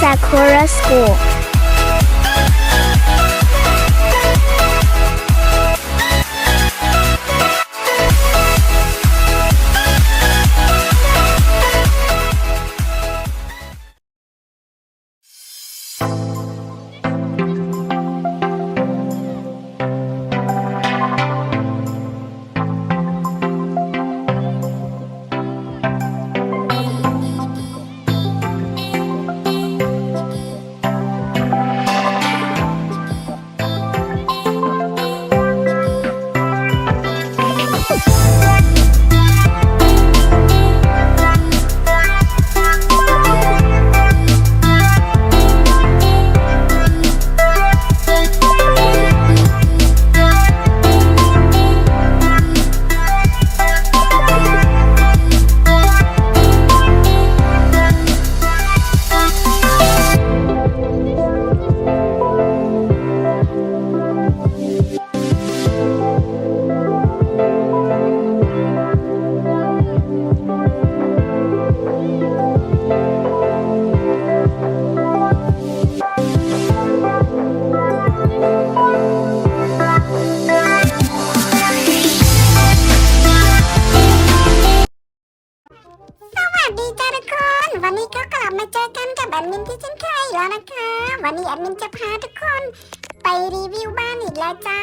Sakura School. ส ทุกคน ไปรีวิวบ้านอีกแล้วจ้า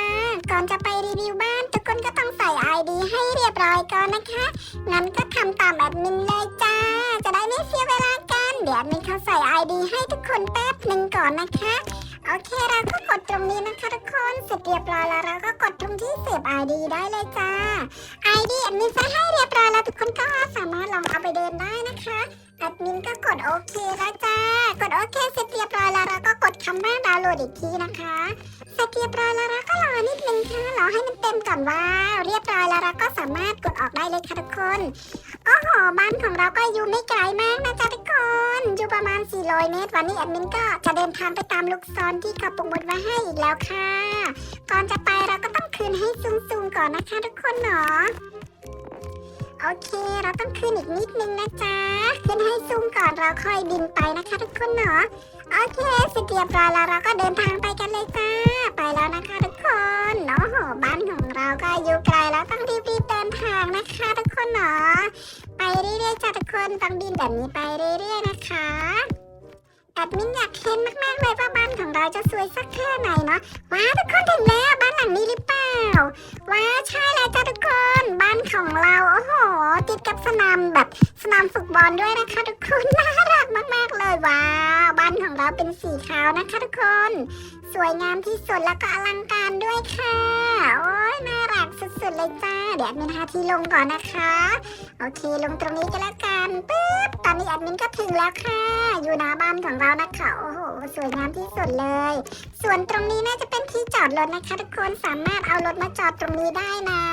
ก่อนจะไปรีวิวบ้าน ทุกคนก็ต้องใส่ ID ให้เรียบร้อยก่อนนะคะ งั้นก็ทำตามแอดมินเลยจ้า จะได้ไม่เสียเวลากัน เดี๋ยวแอดมินเขาใส่ ID ให้ทุกคนแป๊บหนึ่งก่อนนะคะ โอเคเราก็กดตรงนี้นะคะทุกคน เสร็จเรียบร้อยแล้วเราก็กดตรงที่เสพ ID ได้เลยจ้า ID แอดมินใส่ให้เรียบร้อยแล้วทุกคนก็สามารถลองเอาไปเดินได้นะคะ แอดมินก็กดโอเคแล้วจ้า กดโอเคเสร็จเรียบร้อยแล้วเราก็กดคำว่าดาวน์โหลดอีกทีนะคะเสร็จเรียบร้อยแล้วเราก็รอนิดนึงค่ะรอให้มันเต็มก่อนว้าวเรียบร้อยแล้วเราก็สามารถกดออกได้เลยค่ะทุกคนโอ้โหบ้านของเราก็อยู่ไม่ไกลมากนะจ๊ะทุกคนอยู่ประมาณ 400 เมตร วันนี้แอดมินก็จะเดินทางไปตามลูกศรที่เขาปงบนไว้ให้อีกแล้วค่ะ ก่อนจะไปเราก็ต้องคืนให้สูงๆก่อนนะคะทุกคนเนาะ โอเค เราต้องขึ้นอีกนิดนึงนะจ๊ะ ขึ้นให้ซูมก่อนเราค่อยบินไปนะคะทุกคนเนาะโอเคเสร็จเรียบร้อยแล้วเราก็เดินทางไปกันเลยจ้า ไปแล้วนะคะทุกคนโอ้โหบ้านของเราก็อยู่ไกลแล้วต้องรีบๆเดินทางนะคะทุกคนเนาะไปเรื่อยๆจ้าทุกคนต้องบินแบบนี้ไปเรื่อยๆนะคะแอดมินอยากเห็นมากๆเลยว่าบ้านของเราจะสวยสักแค่ไหนเนาะว้าทุกคนถึงแล้ว อนด้วยนะคะทุกคน น่ารักมากๆเลยว้าวบ้านของเราเป็นสีขาวนะคะทุกคน สวยงามที่สุดแล้วก็อลังการด้วยค่ะ โอ้ยน่ารักสุดๆเลยจ้า เดี๋ยวแอดมินหาที่ลงก่อนนะคะ โอเคลงตรงนี้ก็แล้วกันปึ๊บตอนนี้แอดมินก็ถึงแล้วค่ะ อยู่หน้าบ้านของเรานะคะโอ้โห สวยงามที่สุดเลย ส่วนตรงนี้น่าจะเป็นที่จอดรถนะคะ ทุกคนสามารถเอารถมาจอดตรงนี้ได้นะ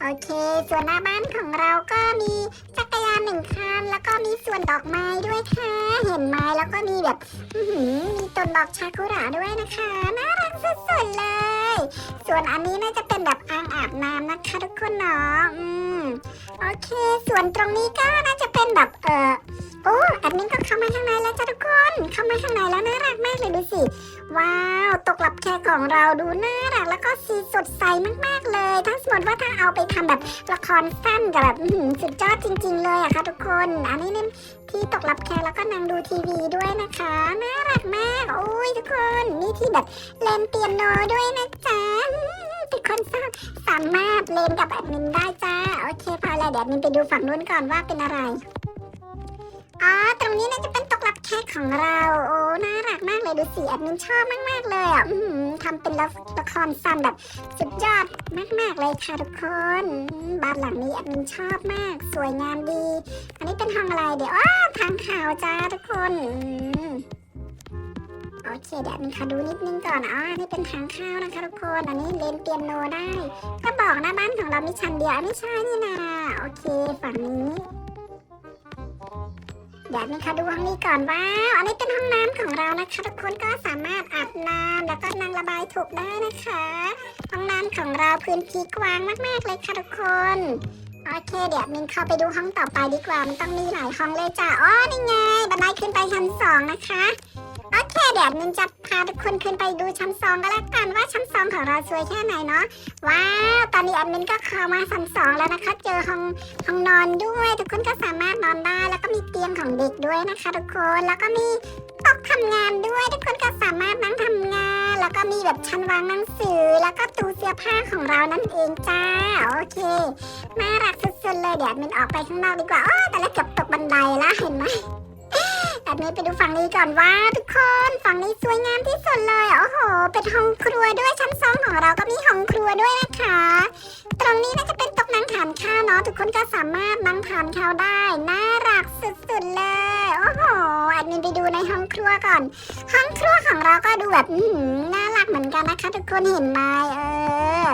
โอเค ส่วนหน้าบ้านของเราก็มีจักรยานหนึ่งคันแล้วก็มีส่วนดอกไม้ด้วยค่ะ เห็นไหมแล้วก็มีแบบมีต้นดอกชากุระด้วยนะคะน่ารักสุดๆเลย ส่วนอันนี้น่าจะเป็นแบบอ่างอาบน้ำนะคะ ทุกคนเนาะอืมโอเค ส่วนตรงนี้ก็ ของเราดูน่ารักแล้วก็สีสดใสมากๆเลยถ้าสมมติว่าถ้าเอาไปทำแบบละครสั้นกับแบบสุดยอดจริง ๆ เลยอะค่ะทุกคน อันนี้เนี่ยที่ตกหลับแขกแล้วก็นั่งดูทีวีด้วยนะคะน่ารักมากโอ้ยทุกคนมีที่แบบเล่นเปียโนด้วยนะจ๊ะทุกคนสาสามารถเล่นกับแอดมินได้จ้าโอเคพอแล้วเดี๋ยวแอดมินไปดูฝั่งนู้นก่อนว่าเป็นอะไร อ๋อ ตรงนี้น่าจะเป็นตกรับแขกของเรา โอ้ น่ารักมากเลยดูสิแอดมินชอบมาก ๆ เลยอะทำเป็นละละครสั้นแบบสุดยอดมาก ๆ เลยค่ะทุกคน บ้านหลังนี้แอดมินชอบมาก สวยงามดี อันนี้เป็นห้องอะไรเดี๋ยว อ้าทางข่าวจ้าทุกคนโอเคเดี๋ยวมินขอดูนิดนึงก่อนอ๋ออันนี้เป็นทางเข้าวนะคะทุกคน อันนี้เล่นเปียโนได้ ก็บอกนะบ้านของเรามีชั้นเดียวไม่ใช่นี่นาโอเค ฝั่งนี้ เดี๋ยวนะคะดูห้องนี้ก่อนว้าวอันนี้เป็นห้องน้ำของเรานะคะทุกคนก็สามารถอาบน้ำแล้วก็นั่งระบายถูกได้นะคะ ห้องน้ำของเราพื้นที่กว้างมากๆเลยค่ะทุกคนโอเค เดี๋ยวมินเข้าไปดูห้องต่อไปดีกว่ามันต้องมีหลายห้องเลยจ้ะอ๋อนี่ไงบันไดขึ้นไปชั้นสองนะคะ เดี๋ยวมินจะพาทุกคนขึ้นไปดูชั้นสองก็แล้วกันว่าชั้นสองของเราสวยแค่ไหนเนาะว้าวตอนนี้แอดมินก็เข้ามาชั้นสองแล้วนะคะเจอห้องห้องนอนด้วย ทุกคนก็สามารถนอนได้แล้วก็มีเตียงของเด็กด้วยนะคะ ทุกคนแล้วก็มีโต๊ะทำงานด้วย ทุกคนก็สามารถนั่งทำงาน แล้วก็มีแบบชั้นวางหนังสือ แล้วก็ตู้เสื้อผ้าของเรานั่นเองจ้าโอเคน่ารักสุดๆเลยเดี๋ยวแอดมินออกไปข้างนอกดีกว่าอ้อแต่ละเกือบตกบันไดแล้วเห็นไหม แบบนี้ไปดูฝั่งนี้ก่อนว่า ทุกคนฝั่งนี้สวยงามที่สุดเลยโอ้โห เป็นห้องครัวด้วยชั้นสองของเราก็มีห้องครัวด้วยนะคะ ตรงนี้น่าจะเป็นโต๊ะนั่งทานข้าวเนาะทุกคนก็สามารถนั่งทานข้าวได้น่ารักสุดๆเลยโอ้โห ดมินไปดูในห้องครัวก่อน ห้องครัวของเราก็ดูแบบน่ารักเหมือนกันนะคะ ทุกคนเห็นไหมเออ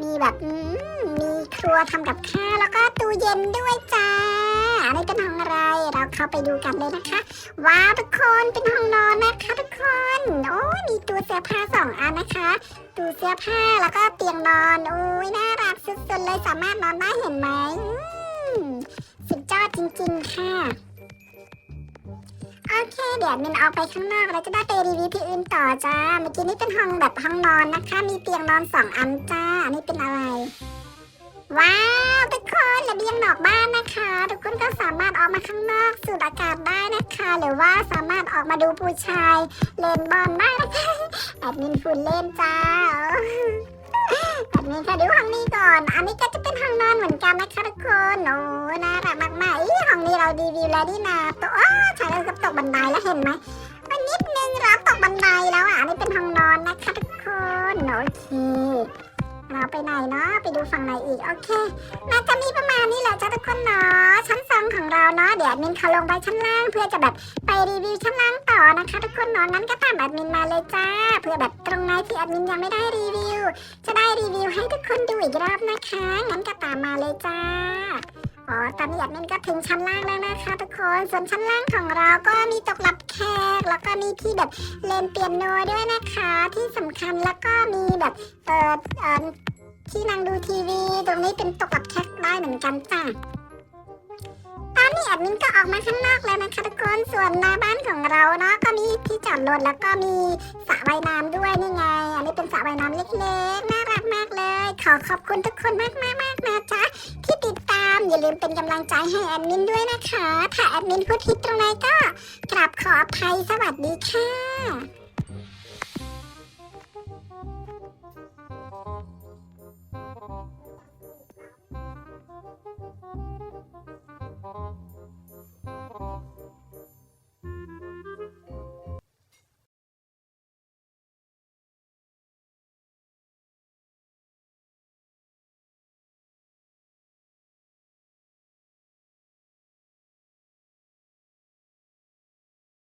มีแบบมีครัวทำกับข้าวแล้วก็ตู้เย็นด้วยจ้าอันนี้เป็นห้องอะไรเราเข้าไปดูกันเลยนะคะ ว้าวทุกคนเป็นห้องนอนนะคะทุกคนโอ้มีตู้เสื้อผ้าสองอันนะคะตู้เสื้อผ้าแล้วก็เตียงนอนโอ้ยน่ารักสุดๆเลยสามารถนอนได้เห็นไหมสุดยอดจริงๆค่ะ เค เดี๋ยวมินเอาไปข้างนอกแล้วจะได้ไปรีวิวที่อื่นต่อจ้า เมื่อกี้นี้เป็นห้องแบบห้องนอนนะคะ มีเตียงนอนสองอันจ้า อันนี้เป็นอะไร ว้าวทุกคนระเบียงนอกบ้านนะคะ ทุกคนก็สามารถออกมาข้างนอกสูดอากาศได้นะคะ หรือว่าสามารถออกมาดูผู้ชายเล่นบอลได้นะคะแอดมินฝุ่นเล่นจ้า อดมินค่ะดูห้องนี้ก่อน อันนี้ก็จะเป็นห้องนอนเหมือนกันนะคะทุกคนโอ้น่ารักมากๆอีห้องนี้เรารีวิวแล้วนี่นาตัวอ้าวชายเรากับตกบันไดแล้วเห็นไหมมันนิดนึงเราตกบันไดแล้วอะอันนี้เป็นห้องนอนนะคะทุกคนโอเค เราไปไหนเนาะไปดูฝั่งไหนอีกโอเคน่าจะมีประมาณนี้แหละจ้าทุกคนเนาะชั้นสองของเราเนาะเดี๋ยวแอดมินเขาลงไปชั้นล่าง เพื่อจะแบบไปรีวิวชั้นล่างต่อนะคะ ทุกคนเนาะงั้นก็ตามแอดมินมาเลยจ้า เพื่อแบบตรงไหนที่แอดมินยังไม่ได้รีวิว จะได้รีวิวให้ทุกคนดูอีกรอบนะคะงั้นก็ตามมาเลยจ้า อ๋อตอนนี้แอดมินก็ถึงชั้นล่างแล้วนะคะทุกคน ส่วนชั้นล่างของเราก็มีตกรับแขก แล้วก็มีที่แบบเล่นเปียโนด้วยนะคะ ที่สำคัญแล้วก็มีแบบเอ่อเอ่อที่นั่งดูทีวี ตรงนี้เป็นตกกับแคกได้เหมือนกันจ้ะตอนนี้แอดมินก็ออกมาข้างนอกแล้วนะคะทุกคน ส่วนหน้าบ้านของเราเนาะก็มีที่จอดรถแล้วก็มีสระว่ายน้ำด้วยนี่ไง อันนี้เป็นสระว่ายน้ำเล็กๆ น่ารักมากเลย ขอขอบคุณทุกคนมากๆมากๆนะจ๊ะที่ติดามอย่าลืมเป็นกำลังใจให้แอดมินด้วยนะคะ ถ้าแอดมินพูดผิดตรงไหนก็กราบขออภัยสวัสดีค่ะ